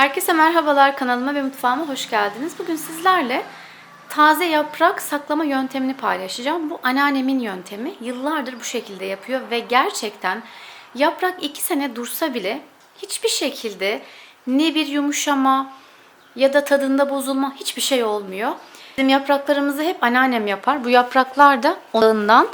Herkese merhabalar kanalıma ve mutfağıma hoş geldiniz. Bugün sizlerle taze yaprak saklama yöntemini paylaşacağım. Bu anneannemin yöntemi. Yıllardır bu şekilde yapıyor ve gerçekten yaprak 2 sene dursa bile hiçbir şekilde ne bir yumuşama ya da tadında bozulma hiçbir şey olmuyor. Bizim yapraklarımızı hep anneannem yapar. Bu yapraklar da ondan.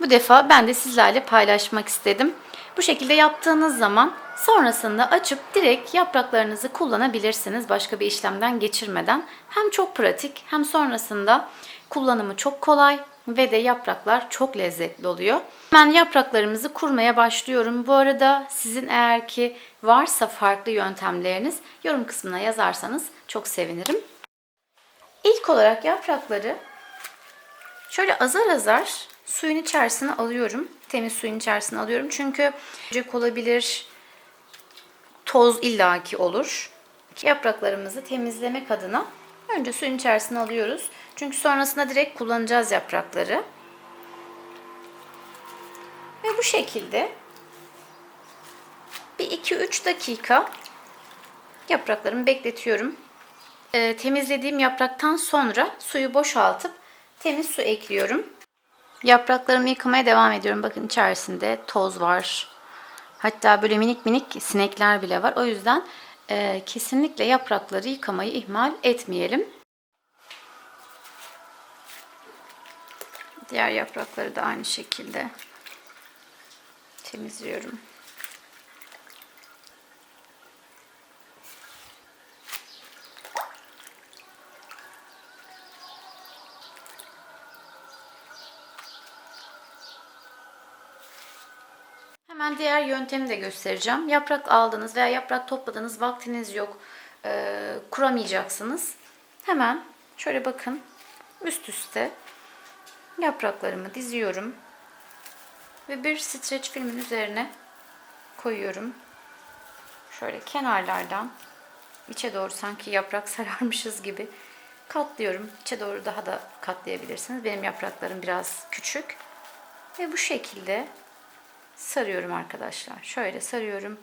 Bu defa ben de sizlerle paylaşmak istedim. Bu şekilde yaptığınız zaman sonrasında açıp direkt yapraklarınızı kullanabilirsiniz başka bir işlemden geçirmeden. Hem çok pratik hem sonrasında kullanımı çok kolay ve de yapraklar çok lezzetli oluyor. Hemen yapraklarımızı kurmaya başlıyorum. Bu arada sizin eğer ki varsa farklı yöntemleriniz yorum kısmına yazarsanız çok sevinirim. İlk olarak yaprakları şöyle azar azar suyun içerisine alıyorum. Temiz suyun içerisine alıyorum. Çünkü cek olabilir, toz illaki olur. Yapraklarımızı temizlemek adına önce suyun içerisine alıyoruz. Çünkü sonrasında direkt kullanacağız yaprakları. Ve bu şekilde bir 2-3 dakika yapraklarımı bekletiyorum. Ee, temizlediğim yapraktan sonra suyu boşaltıp temiz su ekliyorum. Yapraklarımı yıkamaya devam ediyorum. Bakın içerisinde toz var. Hatta böyle minik minik sinekler bile var. O yüzden e, kesinlikle yaprakları yıkamayı ihmal etmeyelim. Diğer yaprakları da aynı şekilde temizliyorum. Hemen diğer yöntemi de göstereceğim. Yaprak aldınız veya yaprak topladınız, vaktiniz yok, e, kuramayacaksınız. Hemen şöyle bakın üst üste yapraklarımı diziyorum ve bir streç filmin üzerine koyuyorum. Şöyle kenarlardan içe doğru sanki yaprak sararmışız gibi katlıyorum. İçe doğru daha da katlayabilirsiniz. Benim yapraklarım biraz küçük. Ve bu şekilde sarıyorum arkadaşlar. Şöyle sarıyorum.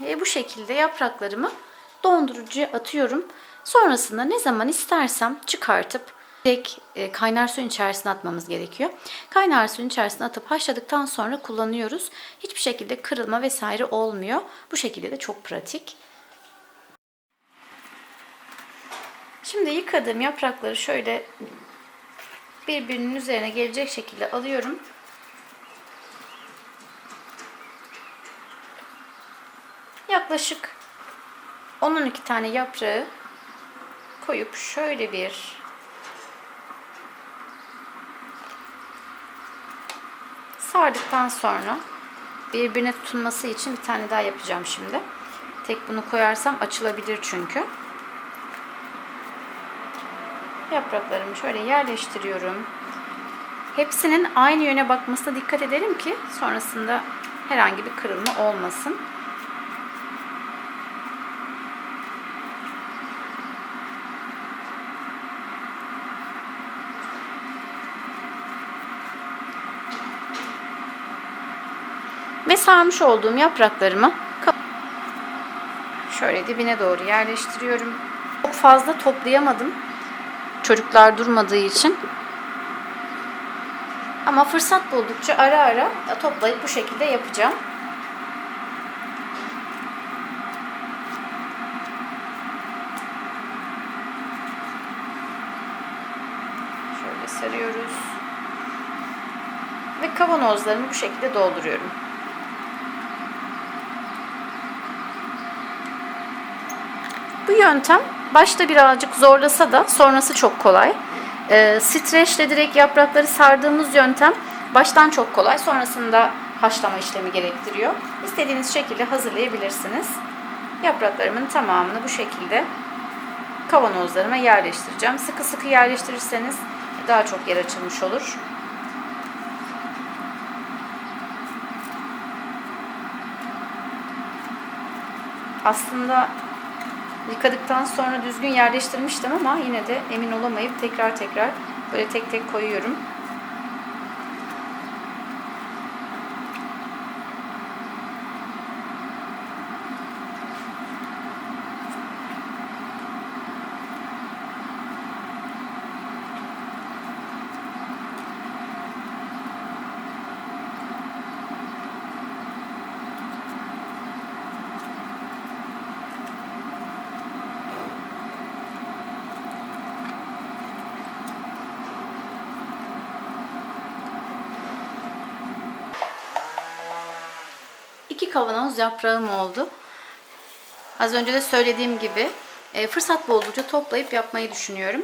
Ve bu şekilde yapraklarımı dondurucuya atıyorum. Sonrasında ne zaman istersem çıkartıp direkt e, kaynar suyun içerisine atmamız gerekiyor. Kaynar suyun içerisine atıp haşladıktan sonra kullanıyoruz. Hiçbir şekilde kırılma vesaire olmuyor. Bu şekilde de çok pratik. Şimdi yıkadığım yaprakları şöyle birbirinin üzerine gelecek şekilde alıyorum. Yaklaşık 10-12 tane yaprağı koyup şöyle bir sardıktan sonra birbirine tutunması için bir tane daha yapacağım şimdi. Tek bunu koyarsam açılabilir çünkü. Yapraklarımı şöyle yerleştiriyorum. Hepsinin aynı yöne bakmasına dikkat edelim ki sonrasında herhangi bir kırılma olmasın. Ve sarmış olduğum yapraklarımı şöyle dibine doğru yerleştiriyorum. Çok fazla toplayamadım çocuklar durmadığı için. Ama fırsat buldukça ara ara toplayıp bu şekilde yapacağım. Şöyle sarıyoruz. Ve kavanozlarımı bu şekilde dolduruyorum. Bu yöntem başta birazcık zorlasa da sonrası çok kolay. E, streçle direkt yaprakları sardığımız yöntem baştan çok kolay. Sonrasında haşlama işlemi gerektiriyor. İstediğiniz şekilde hazırlayabilirsiniz. Yapraklarımın tamamını bu şekilde kavanozlarıma yerleştireceğim. Sıkı sıkı yerleştirirseniz daha çok yer açılmış olur. Aslında Yıkadıktan sonra düzgün yerleştirmiştim ama yine de emin olamayıp tekrar tekrar böyle tek tek koyuyorum. İki kavanoz yaprağım oldu. Az önce de söylediğim gibi e, fırsat buldukça toplayıp yapmayı düşünüyorum.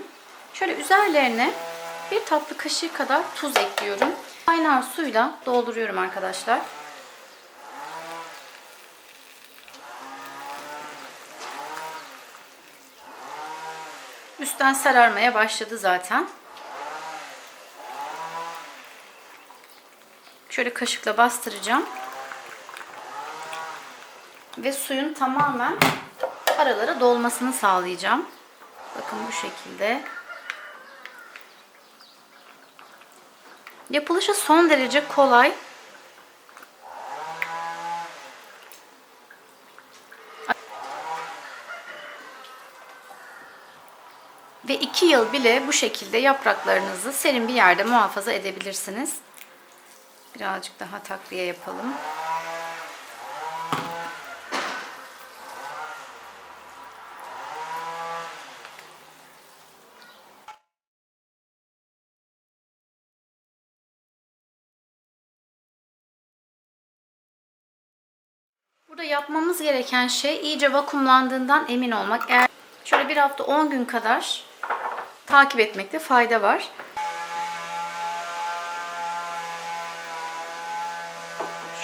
Şöyle üzerlerine bir tatlı kaşığı kadar tuz ekliyorum. Kaynar suyla dolduruyorum arkadaşlar. Üstten sararmaya başladı zaten. Şöyle kaşıkla bastıracağım. Ve suyun tamamen aralara dolmasını sağlayacağım. Bakın bu şekilde. Yapılışı son derece kolay. Ve iki yıl bile bu şekilde yapraklarınızı serin bir yerde muhafaza edebilirsiniz. Birazcık daha takviye yapalım. Burada yapmamız gereken şey iyice vakumlandığından emin olmak. Eğer şöyle bir hafta 10 gün kadar takip etmekte fayda var.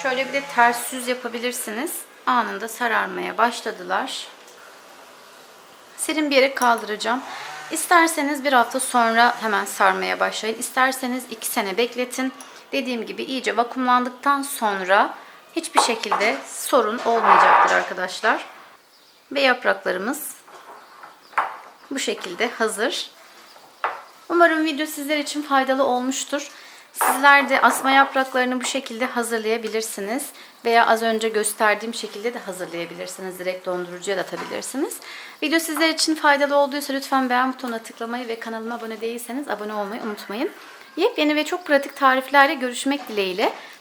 Şöyle bir de ters yüz yapabilirsiniz. Anında sararmaya başladılar. Serin bir yere kaldıracağım. İsterseniz bir hafta sonra hemen sarmaya başlayın. İsterseniz 2 sene bekletin. Dediğim gibi iyice vakumlandıktan sonra hiçbir şekilde sorun olmayacaktır arkadaşlar. Ve yapraklarımız bu şekilde hazır. Umarım video sizler için faydalı olmuştur. Sizler de asma yapraklarını bu şekilde hazırlayabilirsiniz. Veya az önce gösterdiğim şekilde de hazırlayabilirsiniz. Direkt dondurucuya da atabilirsiniz. Video sizler için faydalı olduysa lütfen beğen butonuna tıklamayı ve kanalıma abone değilseniz abone olmayı unutmayın. Yepyeni ve çok pratik tariflerle görüşmek dileğiyle.